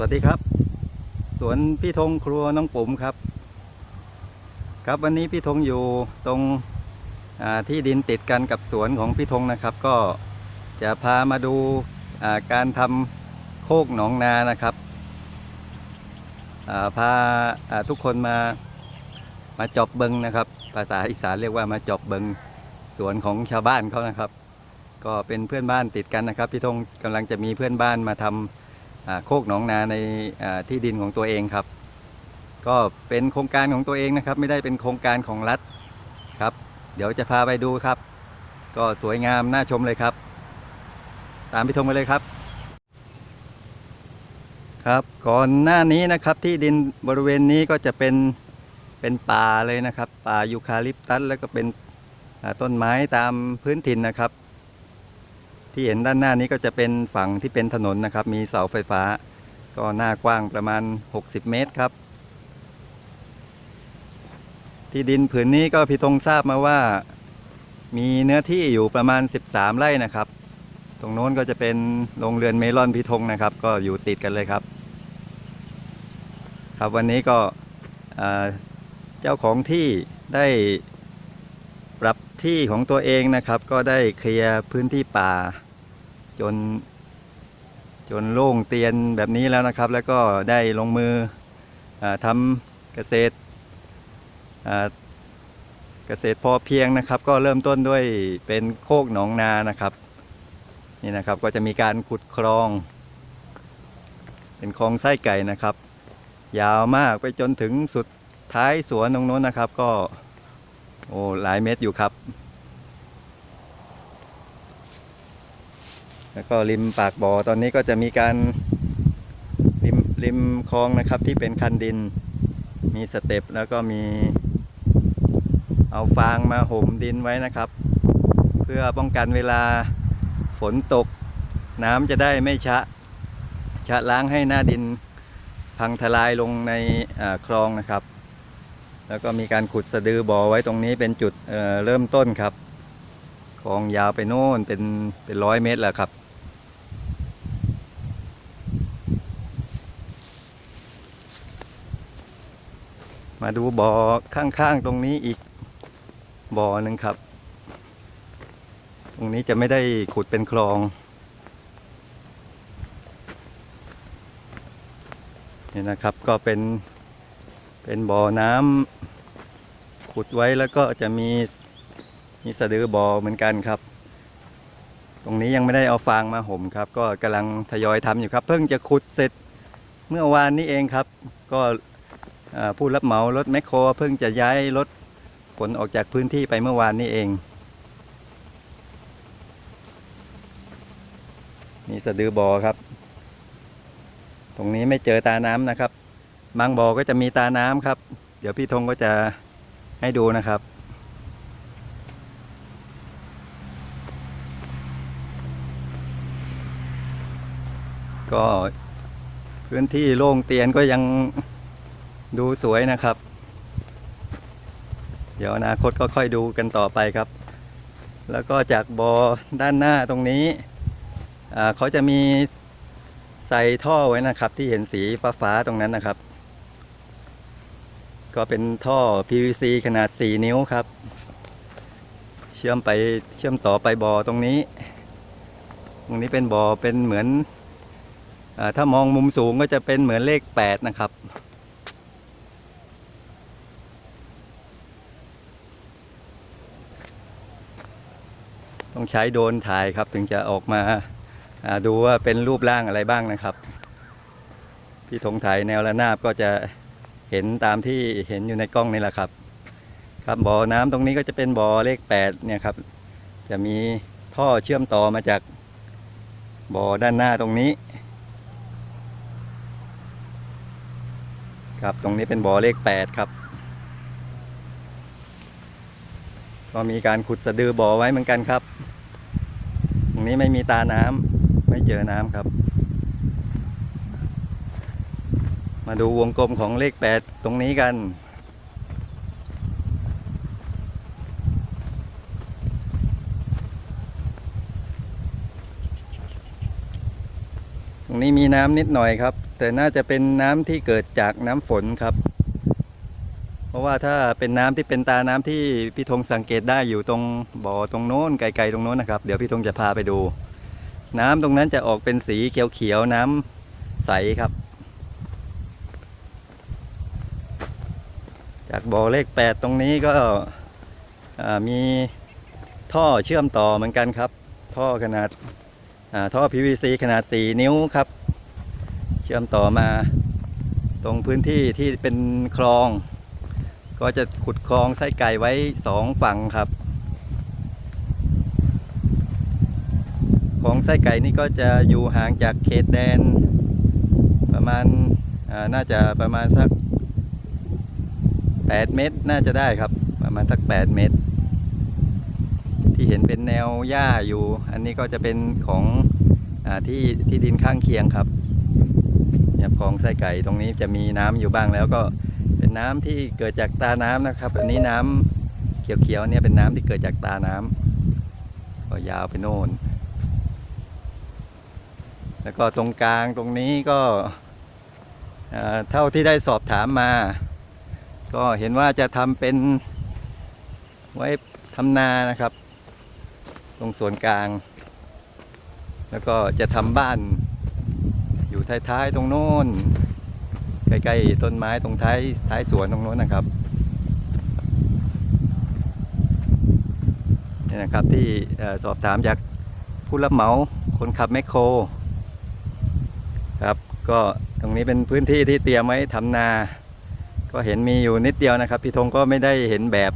วัสดีครับ สวนพี่ธงครัวน้องปุ๋มครับ ครับวันนี้พี่ธงอยู่ตรงที่ดินติดกันกับสวนของพี่ธงนะครับ ก็จะพามาดูาการทำโคกหนองนานะครับาพาาทุกคนมามาจอบเบิงนะครับ ภาษาอีสานเรียกว่ามาจอบเบิงสวนของชาวบ้านเขานะครับ ก็เป็นเพื่อนบ้านติดกันนะครับ พี่ธงกำลังจะมีเพื่อนบ้านมาทำอ่า โคกหนองนาในที่ดินของตัวเองครับ ก็เป็นโครงการของตัวเองนะครับ ไม่ได้เป็นโครงการของรัฐครับ เดี๋ยวจะพาไปดูครับ ก็สวยงามน่าชมเลยครับ ตามพี่ธงไปเลยครับครับก่อนหน้านี้นะครับที่ดินบริเวณนี้ก็จะเป็นเป็นป่าเลยนะครับ ป่ายูคาลิปตัสแล้วก็เป็นต้นไม้ตามพื้นถิ่นนะครับ ที่เห็นด้านหน้านี้ก็จะเป็นฝั่งที่เป็นถนนนะครับ มีเสาไฟฟ้า ก็หน้ากว้างประมาณ 60 เมตรครับ ที่ดินผืนนี้ก็พี่ธงทราบมาว่า มีเนื้อที่อยู่ประมาณ 13 ไร่นะครับ ตรงโน้นก็จะเป็นโรงเรือนเมลอนพี่ธงนะครับ ก็อยู่ติดกันเลยครับ ครับวันนี้ก็เจ้าของที่ได้ปรับที่ของตัวเองนะครับ ก็ได้เคลียร์พื้นที่ป่า จน จนโล่งเตียนแบบนี้แล้วนะครับ แล้วก็ได้ลงมืออทำเกษตรเกษตรพอเพียงนะครับ ก็เริ่มต้นด้วยเป็นโคกหนองนานะครับนี่นะครับก็จะมีการขุดคลอง เป็นคลองไส้ไก่นะครับ ยาวมากไปจนถึงสุดท้ายสวนตรงโน้นนะครับ ก็โอ้หลายเมตรอยู่ครับ แล้วก็ริมปากบ่อตอนนี้ก็จะมีการริมริมคลองนะครับที่เป็นคันดิน มีสเต็ปแล้วก็มี เอาฟางมาห่มดินไว้นะครับ เพื่อป้องกันเวลาฝนตก น้ำจะได้ไม่ชะ ชะล้างให้หน้าดินพังทลายลงในคลองนะครับ แล้วก็มีการขุดสะดือบ่อไว้ตรงนี้เป็นจุดเเริ่มต้นครับคลองยาวไปโน่นเป็นเป็นร้อยเมตรแล้วครับ มาดูบ่อข้างๆตรงนี้อีกบ่อหนึ่งครับ ตรงนี้จะไม่ได้ขุดเป็นคลองนี่นะครับก็เป็นเป็นบ่อน้ำขุดไว้แล้วก็จะมีมีสะดือบ่อเหมือนกันครับ ตรงนี้ยังไม่ได้เอาฟางมาห่มครับ ก็กำลังทยอยทำอยู่ครับ เพิ่งจะขุดเสร็จเมื่อวานนี้เองครับ ก็ ผู้รับเหมารถแมคโครเพิ่งจะย้ายรถขนออกจากพื้นที่ไปเมื่อวานนี้เอง มีสะดือบ่อครับ ตรงนี้ไม่เจอตาน้ำนะครับ บางบ่อก็จะมีตาน้ำครับ เดี๋ยวพี่ธงก็จะให้ดูนะครับก็พื้นที่โล่งเตียนก็ยัง ดูสวยนะครับ เดี๋ยวอนาคตก็ค่อยดูกันต่อไปครับ แล้วก็จากบอ่อด้านหน้าตรงนี้เขาจะมีใส่ท่อไว้นะครับ ที่เห็นสีฟ้าๆตรงนั้นนะครับ ก็เป็นท่อ PVC ขนาด 4 นิ้วครับ เชื่อมไปเชื่อมต่อไปบ่อตรงนี้ ตรงนี้เป็นบ่อเป็นเหมือนอถ้ามองมุมสูงก็จะเป็นเหมือนเลข 8 นะครับ ต้องใช้โดนถ่ายครับ ถึงจะออกมาดูว่าเป็นรูปร่างอะไรบ้างนะครับ พี่ธงถ่ายแนวระนาบก็จะเห็นตามที่เห็นอยู่ในกล้องนี่แหละครับ ครับบ่อน้ำตรงนี้ก็จะเป็นบ่อเลขแปดเนี่ยครับ จะมีท่อเชื่อมต่อมาจากบ่อด้านหน้าตรงนี้ ครับตรงนี้เป็นบ่อเลขแปดครับ ก็มีการขุดสะดือบ่อไว้เหมือนกันครับ รงนี้ไม่มีตาน้ำไม่เจอน้ำครับ มาดูวงกลมของเลขแปดตรงนี้กันตรงนี้มีน้ำนิดหน่อยครับ แต่น่าจะเป็นน้ำที่เกิดจากน้ำฝนครับ เพราะว่าถ้าเป็นน้ำที่เป็นตาน้ำที่พี่ธงสังเกตได้อยู่ตรงบ่อตรงโน้นไกลๆตรงโน้นนะครับเดี๋ยวพี่ธงจะพาไปดู น้ำตรงนั้นจะออกเป็นสีเขียวๆน้ำใสครับ จากบ่อเลขแปดตรงนี้ก็มีท่อเชื่อมต่อเหมือนกันครับ ท่อขนาดอ่าท่อ PVC ขนาด 4 นิ้วครับ เชื่อมต่อมาตรงพื้นที่ที่เป็นคลอง ก็จะขุดคลองไส้ไก่ไว้สองฝั่งครับคลองไส้ไก่นี่ก็จะอยู่ห่างจากเขตแดน ประมาณาน่าจะประมาณสัก 8 เมตรน่าจะได้ครับ ประมาณสัก 8 เมตร ที่เห็นเป็นแนวหญ้าอยู่ อันนี้ก็จะเป็นของอที่ที่ดินข้างเคียงครับเนี่ยคลองไส้ไก่ตรงนี้จะมีน้ำอยู่บ้างแล้วก็ นน้ำที่เกิดจากตาน้ำนะครับ อันนี้น้ำเขียวๆเนี่ยเป็นน้ำที่เกิดจากตาน้ำก็ยาวไปโน่น แล้วก็ตรงกลางตรงนี้ก็เท่าที่ได้สอบถามมา ก็เห็นว่าจะทำเป็นไว้ทำนานะครับ ตรงส่วนกลาง แล้วก็จะทำบ้านอยู่ท้ายๆตรงโน้น ใกล้ๆต้นไม้ตรงท้ายท้ายสวนตรงโน้นนะครับนี่นะครับที่สอบถามจากผู้รับเหมาคนขับแมคโครครับก็ตรงนี้เป็นพื้นที่ที่เตรียมไว้ทำนา ก็เห็นมีอยู่นิดเดียวนะครับพี่ธงก็ไม่ได้เห็นแบบ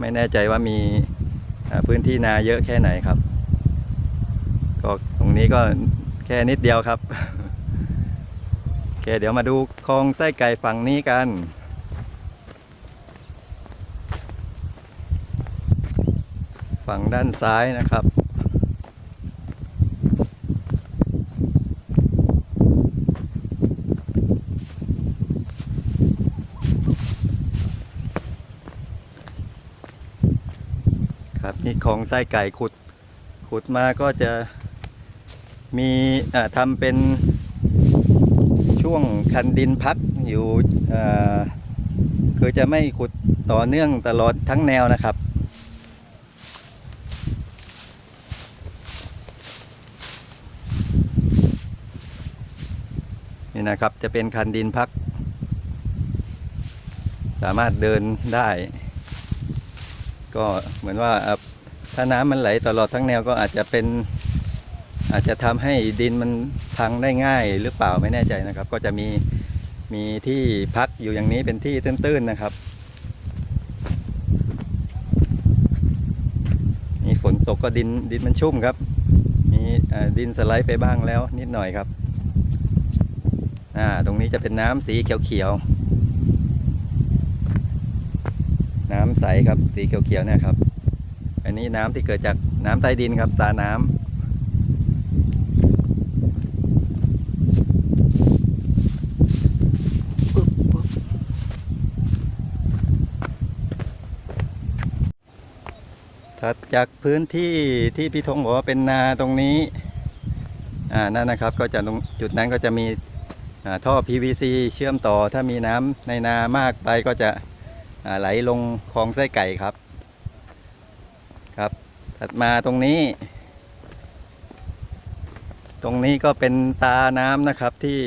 ไม่แน่ใจว่ามีพื้นที่นาเยอะแค่ไหนครับ ก็ตรงนี้ก็แค่นิดเดียวครับ คเดี๋ยวมาดูคลองไส้ไก่ฝั่งนี้กัน ฝั่งด้านซ้ายนะครับ ครับนี่ของไส้ไก่ขุด ขุดมาก็จะมีทำเป็น คันดินพักอยู่คือจะไม่ขุดต่อเนื่องตลอดทั้งแนวนะครับ นี่นะครับจะเป็นคันดินพัก สามารถเดินได้ ก็เหมือนว่าถ้าน้ำมันไหลตลอดทั้งแนวก็อาจจะเป็นอาจจะทำให้ดินมัน พังได้ง่ายหรือเปล่าไม่แน่ใจนะครับ ก็จะมีมีที่พักอยู่อย่างนี้เป็นที่ตื้นๆนะครับมีฝนตกก็ดินดินมันชุ่มครับ มีดินสไลด์ไปบ้างแล้วนิดหน่อยครับอ่าตรงนี้จะเป็นน้ำสีเขียวๆน้ำใสครับสีเขียวๆเนะครับ อันนี้น้ำที่เกิดจากน้ำใต้ดินครับตาน้ำ จากพื้นที่ที่พี่ธงบอกว่าเป็นนาตรงนี้อ่านั่นนะครับก็จะตรงจุดนั้นก็จะมีอ่าท่อ PVC เชื่อมต่อถ้ามีน้ำในนามากไปก็จะไหลลงคลองไส้ไก่ครับ ครับ ถัดมาตรงนี้ ตรงนี้ก็เป็นตาน้ำนะครับที่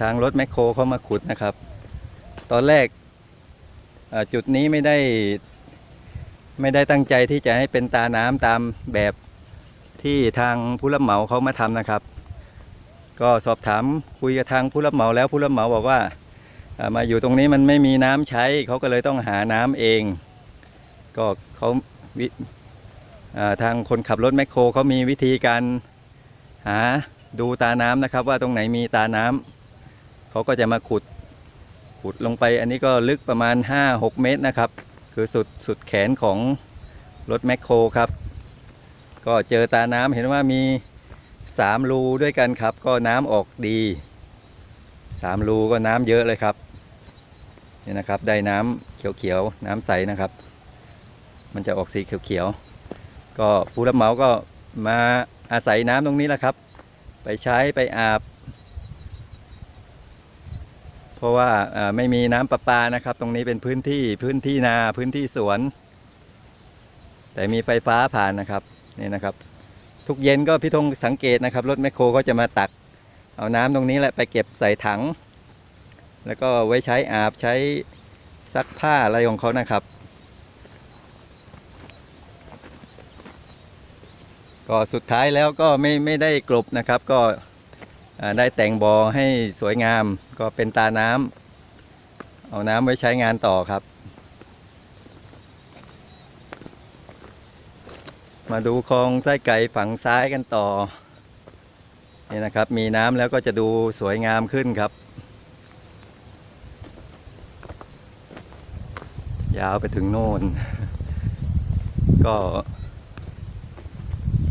ทางรถแมคโครเข้ามาขุดนะครับ ตอนแรกจุดนี้ไม่ได้ ไม่ได้ตั้งใจที่จะให้เป็นตาน้ำตามแบบที่ทางผู้รับเหมาเขามาทำนะครับ ก็สอบถามคุยกับทางผู้รับเหมาแล้วผู้รับเหมาบอกว่ามาอยู่ตรงนี้มันไม่มีน้ำใช้เขาก็เลยต้องหาน้ำเอง ก็เขาวิอ่าทางคนขับรถแมคโครเขามีวิธีการหาดูตาน้ำนะครับ ว่าตรงไหนมีตาน้ำเขาก็จะมาขุดขุดลงไปอันนี้ก็ลึกประมาณ 5-6 เมตรนะครับ คือสุดสุดแขนของรถแมคโครครับ ก็เจอตาน้ำเห็นว่ามีสามรูด้วยกันครับ ก็น้ำออกดีสามรูก็น้ำเยอะเลยครับนี่นะครับได้น้ำเขียวๆน้ำใสนะครับ มันจะออกสีเขียวๆก็ผู้รับเหมาก็มาอาศัยน้ำตรงนี้แหละครับ ไปใช้ไปอาบ เพราะว่าไม่มีน้ำประปานะครับ ตรงนี้เป็นพื้นที่พื้นที่นาพื้นที่สวน แต่มีไฟฟ้าผ่านนะครับนี่นะครับ ทุกเย็นก็พี่ธงสังเกตนะครับรถแมคโครก็จะมาตัก เอาน้ำตรงนี้แหละไปเก็บใส่ถัง แล้วก็ไว้ใช้อาบใช้ซักผ้าอะไรของเขานะครับ ก็สุดท้ายแล้วก็ไม่ไม่ได้กลบนะครับก็ ได้แต่งบอให้สวยงาม ก็เป็นตาน้ำเอาน้ำไว้ใช้งานต่อครับ มาดูคลองไส้ไก่ฝั่งซ้ายกันต่อนี่นะครับ มีน้ำแล้วก็จะดูสวยงามขึ้นครับ ยาวไปถึงโน่น ก็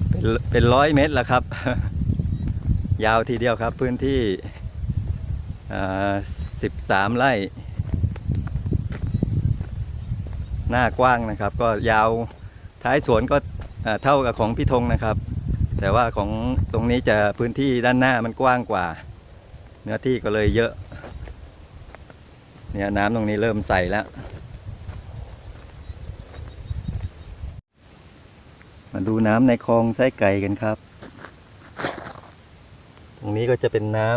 เป็นเป็นร้อยเมตรแล้วครับ ยาวทีเดียวครับพื้นที่สิบสามไร่ หน้ากว้างนะครับ ก็ยาวท้ายสวนก็เท่ากับของพี่ธงนะครับ แต่ว่าของตรงนี้จะพื้นที่ด้านหน้ามันกว้างกว่า เนื้อที่ก็เลยเยอะ เนี่ยน้ำตรงนี้เริ่มใสแล้ว มาดูน้ำในคลองไส้ไก่กันครับ รงนี้ก็จะเป็นน้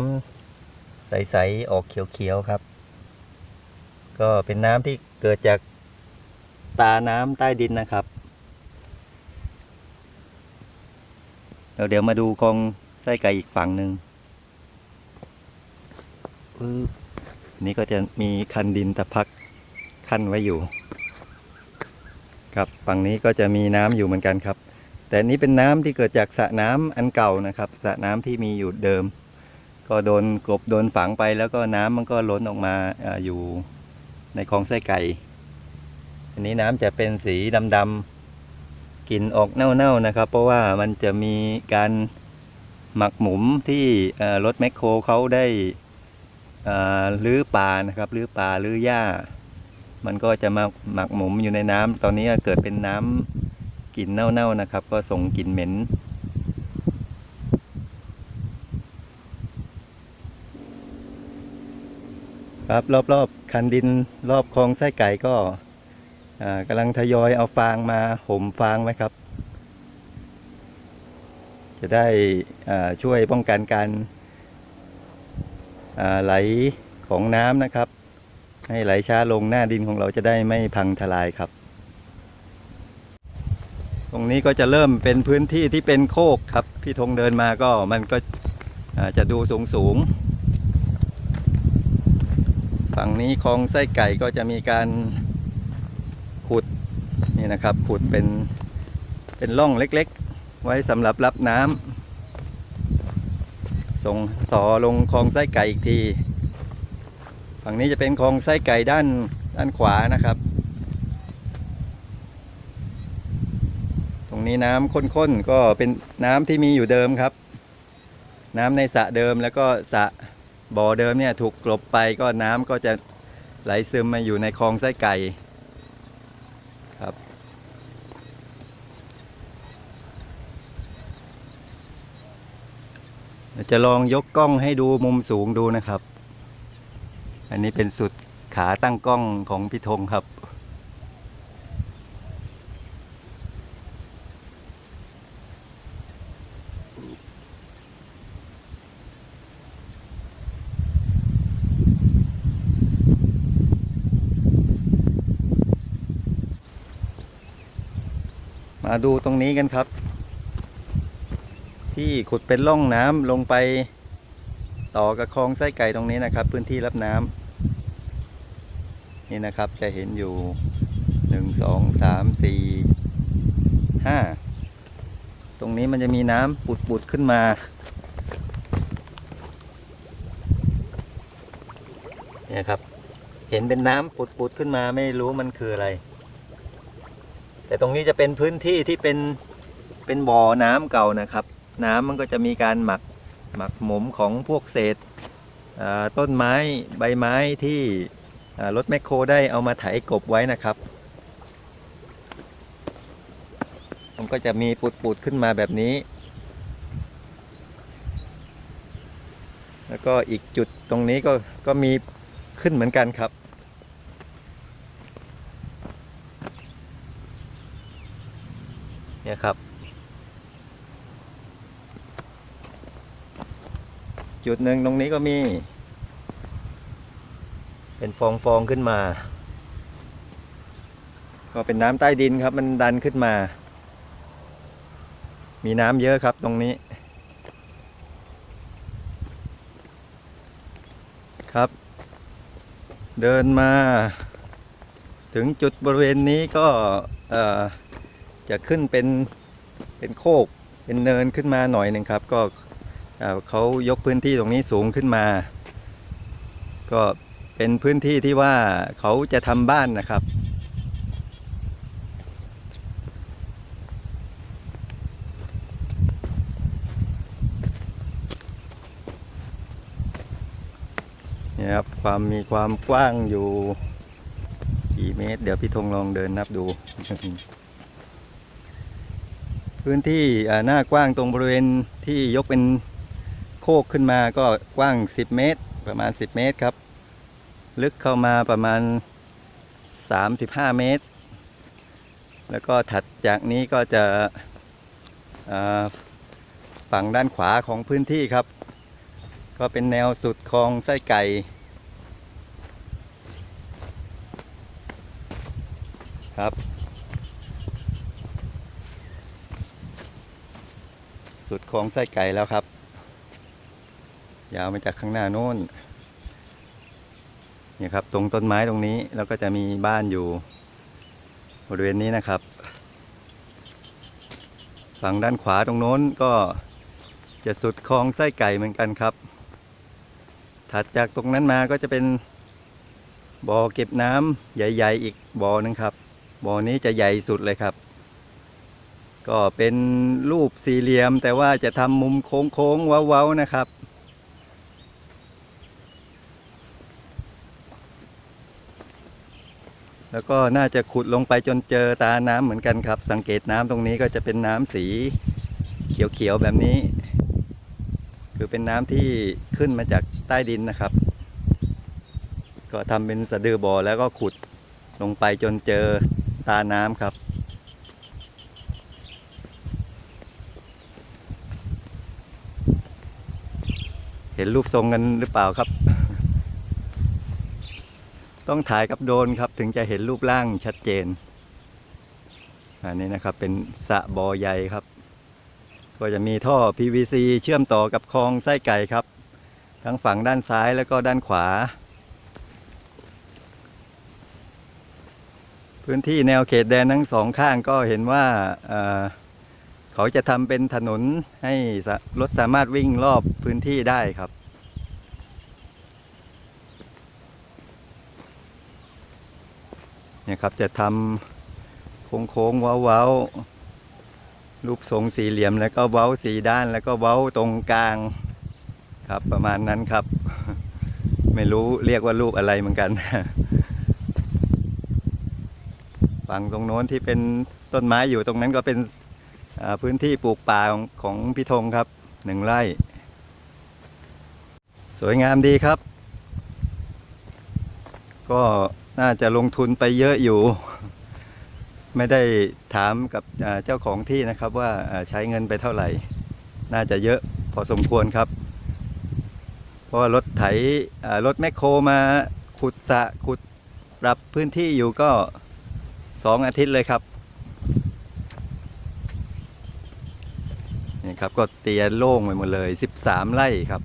ำใส ๆ ออกเขียว ๆ ครับ ก็เป็นน้ำที่เกิดจากตาน้ำใต้ดินนะครับเดี๋ยวเดี๋ยวมาดูคลองไส้ไก่อีกฝั่งหนึ่งนี่ก็จะมีคันดินตะพักขั้นไว้อยู่ ครับฝั่งนี้ก็จะมีน้ำอยู่เหมือนกันครับ แต่อันนี้เป็นน้ำที่เกิดจากสระน้ำอันเก่านะครับสระน้ำที่มีอยู่เดิม ก็โดนกลบโดนฝังไปแล้วก็น้ำมันก็ล้นออกมาออยู่ในคลองไส้ไก่ อันนี้น้ำจะเป็นสีดำๆกลิ่นออกเน่าๆนะครับ เพราะว่ามันจะมีการหมักหมมที่รถแมคโครเขาได้ลื้อป่านะครับลื้อป่าลื้อหญ้า มันก็จะมาหมักหมมอยู่ในน้ำตอนนี้เกิดเป็นน้ำ กลิ่นเน่าๆนะครับ ก็ส่งกลิ่นเหม็น ครับรอบๆคันดินรอบคลองไส้ไก่ก็กำลังทยอยเอาฟางมาห่มฟางไว้ครับ จะได้ช่วยป้องกันการไหลของน้ำนะครับ ให้ไหลช้าลงหน้าดินของเราจะได้ไม่พังทลายครับ ตรงนี้ก็จะเริ่มเป็นพื้นที่ที่เป็นโคกครับ พี่ธงเดินมาก็มันก็จะดูสูงสูง ฝั่งนี้คลองไส้ไก่ก็จะมีการขุดนี่นะครับขุดเป็นเป็นร่องเล็กๆ ไว้สำหรับรับน้ำส่งต่อลงคลองไส้ไก่อีกที ฝั่งนี้จะเป็นคลองไส้ไก่ด้านด้านขวานะครับ ตรงนี้น้ำข้นๆก็เป็นน้ำที่มีอยู่เดิมครับ น้ำในสระเดิมแล้วก็สระบ่อเดิมเนี่ยถูกกลบไปก็น้ำก็จะไหลซึมมาอยู่ในคลองไส้ไก่ครับจะลองยกกล้องให้ดูมุมสูงดูนะครับ อันนี้เป็นสุดขาตั้งกล้องของพี่ธงครับ ดูตรงนี้กันครับ ที่ขุดเป็นร่องน้ำลงไปต่อกับคลองไส้ไก่ตรงนี้นะครับ พื้นที่รับน้ำนี่นะครับจะเห็นอยู่หนึ่งสองสามสี่ห้าตรงนี้มันจะมีน้ำปุดๆขึ้นมา เนี่ยครับ เห็นเป็นน้ำปุดๆขึ้นมาไม่รู้มันคืออะไร แต่ตรงนี้จะเป็นพื้นที่ที่เป็นเป็นบ่อน้ำเก่านะครับ น้ำมันก็จะมีการหมักหมักหมมของพวกเศษต้นไม้ใบไม้ที่รถแมคโครได้เอามาไถกบไว้นะครับ มันก็จะมีปุดๆขึ้นมาแบบนี้ แล้วก็อีกจุดตรงนี้ก็ก็มีขึ้นเหมือนกันครับ นี่ยครับ จุดหนึ่งตรงนี้ก็มี เป็นฟองฟองขึ้นมา ก็เป็นน้ำใต้ดินครับ มันดันขึ้นมา มีน้ำเยอะครับตรงนี้ครับ เดินมาถึงจุดบริเวณนี้ก็เอ่อ จะขึ้นเป็นเป็นโคกเป็นเนินขึ้นมาหน่อยหนึ่งครับ ก็เขายกพื้นที่ตรงนี้สูงขึ้นมา ก็เป็นพื้นที่ที่ว่าเขาจะทำบ้านนะครับเนี่ยครับความมีความกว้างอยู่กี่เมตร เดี๋ยวพี่ธงลองเดินนับดู พื้นที่หน้ากว้างตรงบริเวณที่ยกเป็นโคกขึ้นมาก็กว้าง 10 เมตร ประมาณ 10 เมตรครับ ลึกเข้ามาประมาณ 35 เมตร แล้วก็ถัดจากนี้ก็จะฝั่งด้านขวาของพื้นที่ครับ ก็เป็นแนวสุดคลองไส้ไก่ครับ สุดคลองไส้ไก่แล้วครับ ยาวมาจากข้างหน้าโน้นเนี่ยครับ ตรงต้นไม้ตรงนี้เราก็จะมีบ้านอยู่ บริเวณนี้นะครับ ฝั่งด้านขวาตรงโน้นก็จะสุดคลองไส้ไก่เหมือนกันครับ ถัดจากตรงนั้นมาก็จะเป็นบ่อเก็บน้ำใหญ่ ๆ อีกบ่อหนึงครับบ่อนี้จะใหญ่สุดเลยครับ ก็เป็นรูปสี่เหลี่ยม แต่ว่าจะทำมุมโค้งๆเว้าๆนะครับ แล้วก็น่าจะขุดลงไปจนเจอตาน้ำเหมือนกันครับ สังเกตน้ำตรงนี้ก็จะเป็นน้ำสีเขียวๆแบบนี้ คือเป็นน้ำที่ขึ้นมาจากใต้ดินนะครับ ก็ทำเป็นสะดือบ่อแล้วก็ขุดลงไปจนเจอตาน้ำครับ ห็นรูปทรงกันหรือเปล่าครับ ต้องถ่ายกับโดนครับ ถึงจะเห็นรูปร่างชัดเจน อันนี้นะครับเป็นสะบอใหญ่ครับ ก็จะมีท่อ PVC เชื่อมต่อกับคลองไส้ไก่ครับ ทั้งฝั่งด้านซ้ายแล้วก็ด้านขวา พื้นที่แนวเขตแดนทั้งสองข้างก็เห็นว่า เขาจะทำเป็นถนนให้รถสามารถวิ่งรอบพื้นที่ได้ครับ เนี่ยครับจะทำโค้งๆเว้าๆรูปทรงสี่เหลี่ยมแล้วก็เว้าสี่ด้านแล้วก็เว้าตรงกลางครับ ประมาณนั้นครับ ไม่รู้เรียกว่ารูปอะไรเหมือนกัน ฝั่งตรงโน้นที่เป็นต้นไม้อยู่ตรงนั้นก็เป็น พื้นที่ปลูกป่าของของพี่ธงครับหนึ่งไร่ สวยงามดีครับ ก็น่าจะลงทุนไปเยอะอยู่ ไม่ได้ถามกับเจ้าของที่นะครับว่าใช้เงินไปเท่าไหร่ น่าจะเยอะพอสมควรครับ เพราะรถไถรถแมคโครมาขุดสะขุดปรับพื้นที่อยู่ก็สองอาทิตย์เลยครับ นี่ครับก็เตียโล่งไปหมดเลย 13 ไร่ครับ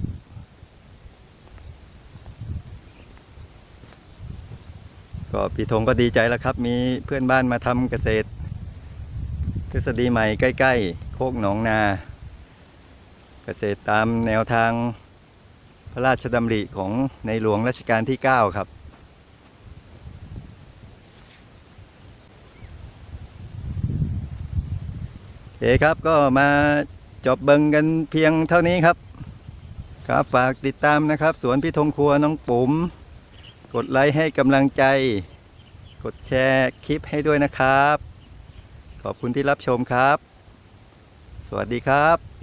ก็พี่ธงก็ดีใจแล้วครับ มีเพื่อนบ้านมาทำเกษตร ทฤษฎีใหม่ใกล้ ๆ โคกหนองนา เกษตรตามแนวทางพระราชดำริของในหลวงรัชกาลที่ 9 ครับโอเคครับก็มา จบเบิงกันเพียงเท่านี้ครับ ครับฝากติดตามนะครับ สวนพี่ธงครัวน้องปุ๋ม กดไลค์ให้กำลังใจ กดแชร์คลิปให้ด้วยนะครับ ขอบคุณที่รับชมครับ สวัสดีครับ